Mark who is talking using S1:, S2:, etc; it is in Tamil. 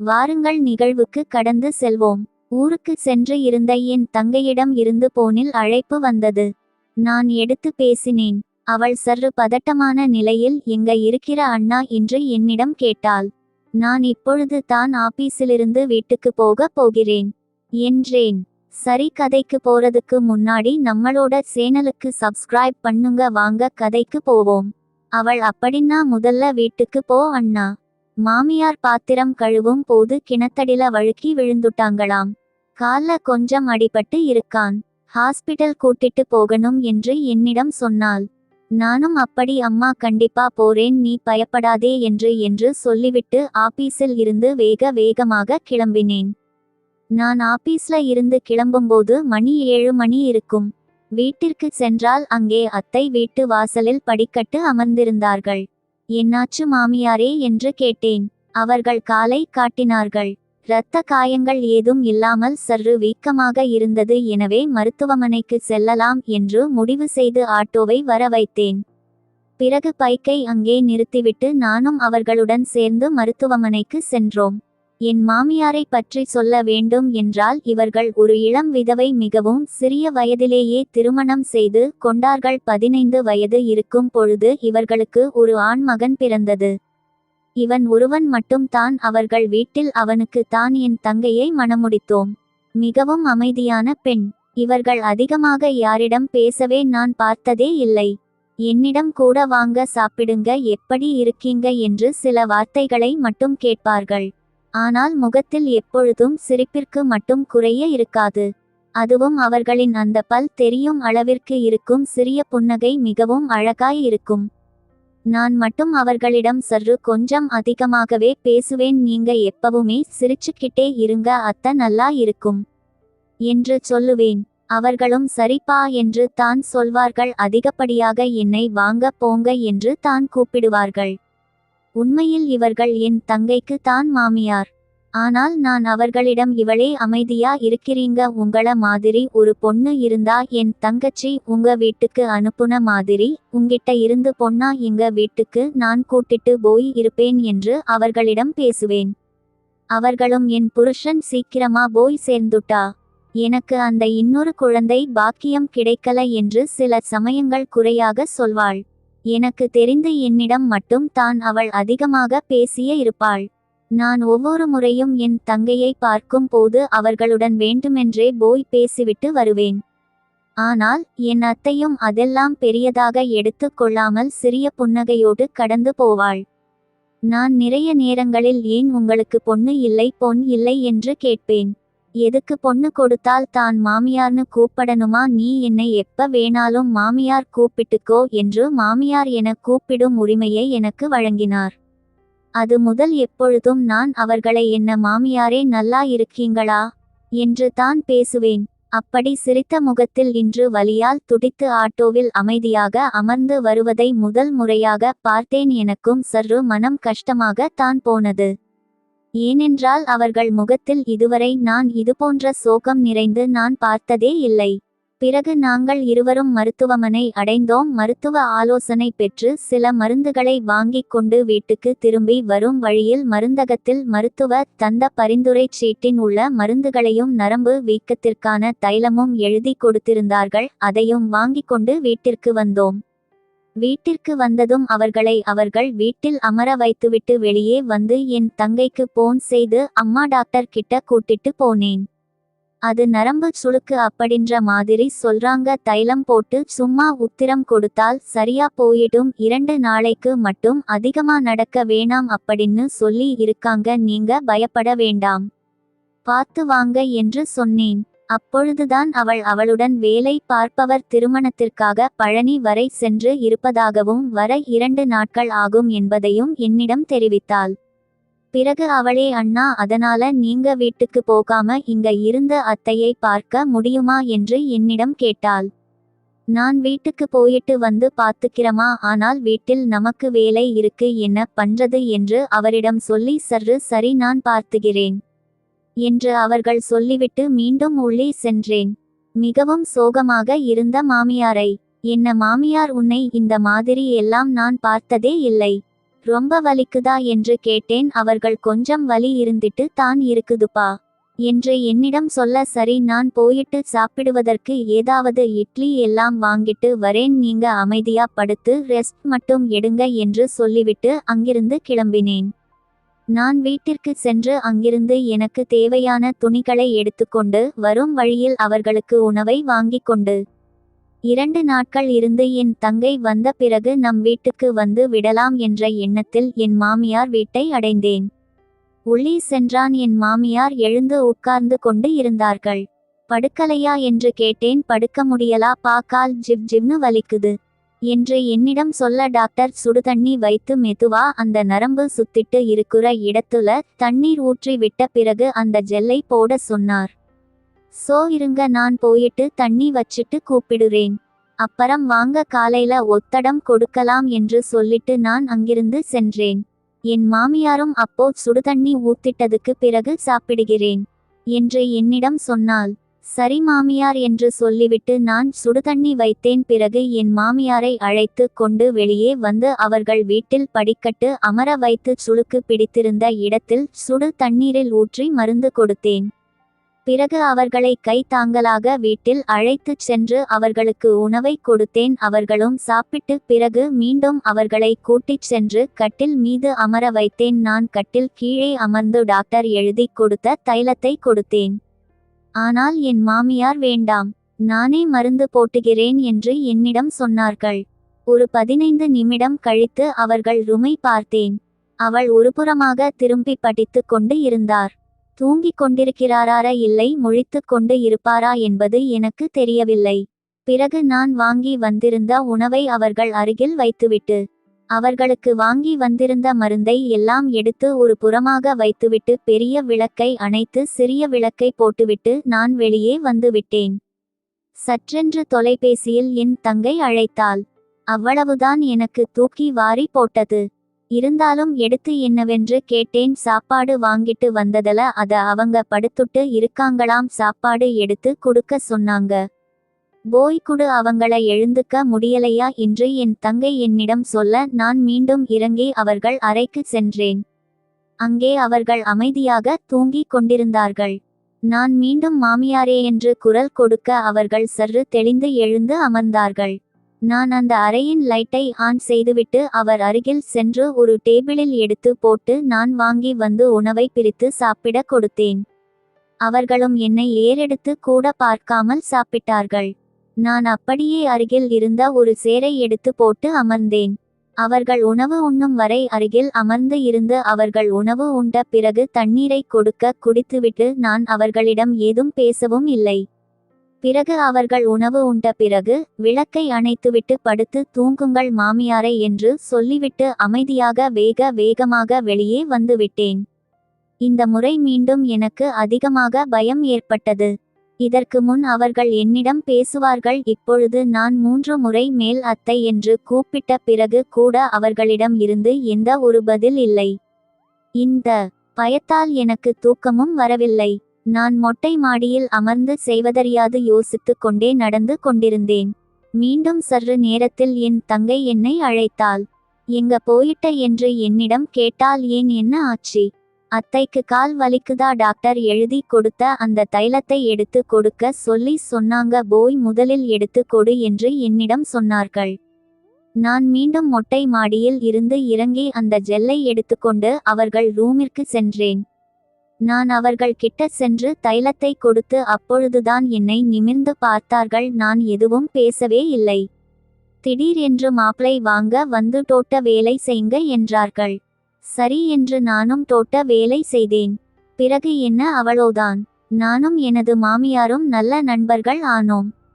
S1: வாருங்கள் நிகழ்வுக்கு கடந்து செல்வோம். ஊருக்கு சென்று இருந்த என் தங்கையிடம் இருந்து போனில் அழைப்பு வந்தது. நான் எடுத்து பேசினேன். அவள் சற்று பதட்டமான நிலையில் எங்க இருக்கிற அண்ணா என்று என்னிடம் கேட்டாள். நான் இப்பொழுது தான் ஆபீஸிலிருந்து வீட்டுக்கு போக போகிறேன். என்றேன். சரி கதைக்கு போறதுக்கு முன்னாடி நம்மளோட சேனலுக்கு சப்ஸ்கிரைப் பண்ணுங்க வாங்க கதைக்கு போவோம். அவள் அப்படின்னா முதல்ல வீட்டுக்கு போ அண்ணா. மாமியார் பாத்திரம் கழுவும் போது கிணத்தடில வழுக்கி விழுந்துட்டாங்களாம். கால்ல கொஞ்சம் அடிபட்டு இருக்கான். ஹாஸ்பிட்டல் கூட்டிட்டு போகணும் என்று என்னிடம் சொன்னாள். நானும் அப்படி அம்மா கண்டிப்பா போறேன். நீ பயப்படாதே என்று என்று சொல்லிவிட்டு ஆபீஸில் இருந்து வேக வேகமாக கிளம்பினேன். நான் ஆபீஸ்ல இருந்து கிளம்பும்போது மணி ஏழு மணி இருக்கும். வீட்டிற்கு சென்றால் அங்கே அத்தை வீட்டு வாசலில் படிக்கட்டு அமர்ந்திருந்தார்கள். என்னாச்சு மாமியாரே என்று கேட்டேன். அவர்கள் காலை காட்டினார்கள். இரத்த காயங்கள் ஏதும் இல்லாமல் சற்று வீக்கமாக இருந்தது எனவே மருத்துவமனைக்கு செல்லலாம் என்று முடிவு செய்து ஆட்டோவை வர வைத்தேன் பிறகு பைக்கை அங்கே நிறுத்திவிட்டு நானும் அவர்களுடன் சேர்ந்து மருத்துவமனைக்கு சென்றோம். என் மாமியாரை பற்றி சொல்ல வேண்டும் என்றால் இவர்கள் ஒரு இளம் விதவை மிகவும் சிறிய வயதிலேயே திருமணம் செய்து கொண்டார்கள். பதினைந்து வயது இருக்கும் பொழுது இவர்களுக்கு ஒரு ஆண் மகன் பிறந்தது. இவன் ஒருவன் மட்டும் தான் அவர்கள் வீட்டில் அவனுக்கு தான் என் தங்கையை மணமுடித்தோம். மிகவும் அமைதியான பெண். இவர்கள் அதிகமாக யாரிடம் பேசவே நான் பார்த்ததே இல்லை. என்னிடம் கூட வாங்க சாப்பிடுங்க எப்படி இருக்கீங்க என்று சில வார்த்தைகளை மட்டும் கேட்பார்கள். ஆனால் முகத்தில் எப்பொழுதும் சிரிப்பிற்கு மட்டும் குறைய இருக்காது. அதுவும் அவர்களின் அந்த பல் தெரியும் அளவிற்கு இருக்கும் சிறிய புன்னகை மிகவும் அழகாய் இருக்கும். நான் மட்டும் அவர்களிடம் சற்று கொஞ்சம் அதிகமாகவே பேசுவேன் நீங்க எப்பவுமே சிரிச்சுக்கிட்டே இருங்க அத்த நல்லா இருக்கும். என்று சொல்லுவேன். அவர்களும் சரிப்பா என்று தான் சொல்வார்கள் அதிகப்படியாக என்னை வாங்க போங்க என்று தான் கூப்பிடுவார்கள். உண்மையில் இவர்கள் என் தங்கைக்கு தான் மாமியார். ஆனால் நான் அவர்களிடம் இவளே அமைதியா இருக்கிறீங்க உங்கள மாதிரி ஒரு பொண்ணு இருந்தா என் தங்கச்சி உங்க வீட்டுக்கு அனுப்புன மாதிரி உங்கிட்ட இருந்து பொண்ணா எங்க வீட்டுக்கு நான் கூட்டிட்டு போய் இருப்பேன் என்று அவர்களிடம் பேசுவேன். அவர்களும் என் புருஷன் சீக்கிரமா போய் சேர்ந்துட்டா எனக்கு அந்த இன்னொரு குழந்தை பாக்கியம் கிடைக்கல என்று சில சமயங்கள் குறையாக சொல்வாள். எனக்கு தெரிந்து என்னிடம் மட்டும் தான் அவள் அதிகமாக பேசிய இருப்பாள். நான் ஒவ்வொரு முறையும் என் தங்கையை பார்க்கும் போது அவர்களுடன் வேண்டுமென்றே போய் பேசிவிட்டு வருவேன். ஆனால் என் அத்தையும் அதெல்லாம் பெரியதாக எடுத்து கொள்ளாமல் சிறிய புன்னகையோடு கடந்து போவாள். நான் நிறைய நேரங்களில் ஏன் உங்களுக்கு பொண்ணு இல்லை பொன் இல்லை என்று கேட்பேன். எதுக்கு பொண்ணு கொடுத்தால் தான் மாமியார்னு கூப்பிடணுமா? நீ என்னை எப்ப வேணாலும் மாமியார் கூப்பிட்டுக்கோ என்று மாமியார் என கூப்பிடும் உரிமையை எனக்கு வழங்கினார். அது முதல் எப்பொழுதும் நான் அவர்களை என்ன மாமியாரே நல்லா இருக்கீங்களா? என்று தான் பேசுவேன். அப்படி சிரித்த முகத்தில் இன்று வலியால் துடித்து ஆட்டோவில் அமைதியாக அமர்ந்து வருவதை முதல் முறையாக பார்த்தேன். எனக்கும் சற்று மனம் கஷ்டமாக தான் போனது. ஏனென்றால் அவர்கள் முகத்தில் இதுவரை நான் இதுபோன்ற சோகம் நிறைந்து நான் பார்த்ததே இல்லை. பிறகு நாங்கள் இருவரும் மருத்துவமனை அடைந்தோம். மருத்துவ ஆலோசனை பெற்று சில மருந்துகளை வாங்கிக் கொண்டு வீட்டுக்கு திரும்பி வரும் வழியில் மருந்தகத்தில் மருத்துவ தந்த பரிந்துரை சீட்டின் உள்ள மருந்துகளையும் நரம்பு வீக்கத்திற்கான தைலமும் எழுதி கொடுத்திருந்தார்கள். அதையும் வாங்கிக் கொண்டு வீட்டிற்கு வந்தோம். வீட்டிற்கு வந்ததும் அவர்களை அவர்கள் வீட்டில் அமர வைத்துவிட்டு வெளியே வந்து என் தங்கைக்கு போன் செய்து அம்மா டாக்டர் கிட்ட கூட்டிட்டு போனேன். அது நரம்பு சுளுக்கு அப்படின்ற மாதிரி சொல்றாங்க. தைலம் போட்டு சும்மா உத்திரம் கொடுத்தால் சரியா போயிடும். இரண்டு நாளைக்கு மட்டும் அதிகமா நடக்க வேணாம் அப்படின்னு சொல்லி இருக்காங்க. நீங்க பயப்பட வேண்டாம். பார்த்து வாங்க என்று சொன்னேன். அப்பொழுதுதான் அவள் அவளுடன் வேலை பார்ப்பவர் திருமணத்திற்காக பழனி வரை சென்று இருப்பதாகவும் வர இரண்டு நாட்கள் ஆகும் என்பதையும் என்னிடம் தெரிவித்தாள். பிறகு அவளே அண்ணா அதனால நீங்க வீட்டுக்கு போகாம இங்க இருந்த அத்தையை பார்க்க முடியுமா? என்று என்னிடம் கேட்டாள். நான் வீட்டுக்கு போயிட்டு வந்து பாத்துக்கிறமா ஆனால் வீட்டில் நமக்கு வேலை இருக்கு என்ன பண்றது? என்று அவரிடம் சொல்லி சற்று சரி நான் பார்த்துகிறேன் என்று அவர்கள் சொல்லிவிட்டு மீண்டும் உள்ளே சென்றேன். மிகவும் சோகமாக இருந்த மாமியாரை என்ன மாமியார் உன்னை இந்த மாதிரி எல்லாம் நான் பார்த்ததே இல்லை. ரொம்ப வலிக்குதா என்று கேட்டேன் அவர்கள் கொஞ்சம் வலி இருந்துட்டு தான் இருக்குதுப்பா என்று என்னிடம் சொல்ல சரி நான் போயிட்டு சாப்பிடுவதற்கு ஏதாவது இட்லி எல்லாம் வாங்கிட்டு வரேன் நீங்க அமைதியா படுத்து ரெஸ்ட் மட்டும் எடுங்க என்று சொல்லிவிட்டு அங்கிருந்து கிளம்பினேன். நான் வீட்டிற்கு சென்று அங்கிருந்து எனக்கு தேவையான துணிகளை எடுத்துக்கொண்டு வரும் வழியில் அவர்களுக்கு உணவை வாங்கிக் கொண்டு. இரண்டு நாட்கள் இருந்து என் தங்கை வந்த பிறகு நம் வீட்டுக்கு வந்து விடலாம் என்ற எண்ணத்தில் என் மாமியார் வீட்டை அடைந்தேன். உள்ளே சென்றான் என் மாமியார் எழுந்து உட்கார்ந்து கொண்டு இருந்தார்கள். படுக்கலையா என்று கேட்டேன் படுக்க முடியலா பாக்கால் ஜிப் ஜிப்னு வலிக்குது. என்று என்னிடம் சொல்ல டாக்டர் சுடுதண்ணி வைத்து மெதுவா அந்த நரம்பு சுத்திட்டு இருக்கிற இடத்துல தண்ணீர் ஊற்றி விட்ட பிறகு அந்த ஜெல்லை போட சொன்னார். சோ இருங்க நான் போயிட்டு தண்ணி வச்சிட்டு கூப்பிடுறேன். அப்புறம் வாங்க காலையில ஒத்தடம் கொடுக்கலாம் என்று சொல்லிட்டு நான் அங்கிருந்து சென்றேன். என் மாமியாரும் அப்போ சுடுதண்ணி ஊத்திட்டதுக்கு பிறகு சாப்பிடுகிறேன் என்று என்னிடம் சொன்னாள். சரி மாமியார் என்று சொல்லிவிட்டு நான் சுடுதண்ணி வைத்தேன். பிறகு என் மாமியாரை அழைத்து கொண்டு வெளியே வந்து அவர்கள் வீட்டில் படிக்கட்டு அமர வைத்து சுளுக்கு பிடித்திருந்த இடத்தில் சுடு தண்ணீரில் ஊற்றி மருந்து கொடுத்தேன். பிறகு அவர்களை கை தாங்கலாக வீட்டில் அழைத்துச் சென்று அவர்களுக்கு உணவை கொடுத்தேன். அவர்களும் சாப்பிட்டு பிறகு மீண்டும் அவர்களை கூட்டிச் சென்று கட்டில் மீது அமர வைத்தேன். நான் கட்டில் கீழே அமர்ந்து டாக்டர் எழுதி கொடுத்த தைலத்தை கொடுத்தேன். ஆனால் என் மாமியார் வேண்டாம் நானே மருந்து போட்டுகிறேன் என்று என்னிடம் சொன்னார்கள். ஒரு பதினைந்து நிமிடம் கழித்து அவர்கள் ருமை பார்த்தேன். அவள் ஒருபுறமாக திரும்பி படித்து கொண்டு இருந்தார். தூங்கிக் கொண்டிருக்கிறாரா இல்லை முழித்து கொண்டு இருப்பாரா என்பது எனக்கு தெரியவில்லை. பிறகு நான் வாங்கி வந்திருந்த உணவை அவர்கள் அருகில் வைத்துவிட்டு அவர்களுக்கு வாங்கி வந்திருந்த மருந்தை எல்லாம் எடுத்து ஒரு புறமாக வைத்துவிட்டு பெரிய விளக்கை அணைத்து சிறிய விளக்கை போட்டுவிட்டு நான் வெளியே வந்துவிட்டேன் சற்றென்று தொலைபேசியில் என் தங்கை அழைத்தாள். அவ்வளவுதான் எனக்கு தூக்கி வாரி போட்டது. இருந்தாலும் எடுத்து என்னவென்று கேட்டேன். சாப்பாடு வாங்கிட்டு வந்ததல அத அவங்க படுத்துட்டு இருக்காங்களாம். சாப்பாடு எடுத்து கொடுக்க சொன்னாங்க. போய் குடு அவங்கள எழுந்துக்க முடியலையா என்று என் தங்கை என்னிடம் சொல்ல நான் மீண்டும் இறங்கி அவர்கள் அறைக்கு சென்றேன். அங்கே அவர்கள் அமைதியாக தூங்கிக் கொண்டிருந்தார்கள். நான் மீண்டும் மாமியாரே என்று குரல் கொடுக்க அவர்கள் சற்று தெளிந்து எழுந்து அமர்ந்தார்கள். நான் அந்த அறையின் லைட்டை ஆன் செய்துவிட்டு அவர் அருகில் சென்று ஒரு டேபிளில் எடுத்து போட்டு நான் வாங்கி வந்து உணவை பிரித்து சாப்பிட கொடுத்தேன். அவர்களும் என்னை ஏறெடுத்து கூட பார்க்காமல் சாப்பிட்டார்கள். நான் அப்படியே அருகில் இருந்த ஒரு சேரை எடுத்து போட்டு அமர்ந்தேன். அவர்கள் உணவு உண்ணும் வரை அருகில் அமர்ந்து இருந்து அவர்கள் உணவு உண்ட பிறகு தண்ணீரை கொடுக்க குடித்துவிட்டு நான் அவர்களிடம் ஏதும் பேசவும் இல்லை. பிறகு அவர்கள் உணவு உண்ட பிறகு விளக்கை அணைத்துவிட்டு படுத்து தூங்குங்கள் மாமியாரை என்று சொல்லிவிட்டு அமைதியாக வேக வேகமாக வெளியே வந்துவிட்டேன் இந்த முறை மீண்டும் எனக்கு அதிகமாக பயம் ஏற்பட்டது. இதற்கு முன் அவர்கள் என்னிடம் பேசுவார்கள். இப்பொழுது நான் மூன்று முறை மேல் அத்தை என்று கூப்பிட்ட பிறகு கூட அவர்களிடம் இருந்து எந்த ஒரு பதில் இல்லை. இந்த பயத்தால் எனக்கு தூக்கமும் வரவில்லை. நான் மொட்டை மாடியில் அமர்ந்து செய்வதறியாது யோசித்து கொண்டே நடந்து கொண்டிருந்தேன். மீண்டும் சற்று நேரத்தில் என் தங்கை என்னை அழைத்தாள். எங்க போயிட்ட? என்று என்னிடம் கேட்டால் ஏன்? என்ன ஆச்சு? அத்தைக்கு கால் வலிக்குதா டாக்டர் எழுதி கொடுத்த அந்த தைலத்தை எடுத்து கொடுக்க சொல்லி சொன்னாங்க போய் முதலில் எடுத்து கொடு என்று என்னிடம் சொன்னார்கள். நான் மீண்டும் மொட்டை மாடியில் இருந்து இறங்கி அந்த ஜெல்லை எடுத்துக்கொண்டு அவர்கள் ரூமிற்கு சென்றேன். நான் அவர்கள் கிட்ட சென்று தைலத்தை கொடுத்து அப்பொழுதுதான் என்னை நிமிர்ந்து பார்த்தார்கள் நான் எதுவும் பேசவே இல்லை. திடீர் என்று மாப்பிளை வாங்க வந்து தோட்ட வேலை செய்ங்க என்றார்கள். சரி என்று நானும் தோட்ட வேலை செய்தேன். பிறகு என்ன அவளோதான்? நானும் எனது மாமியாரும் நல்ல நண்பர்கள் ஆனோம்.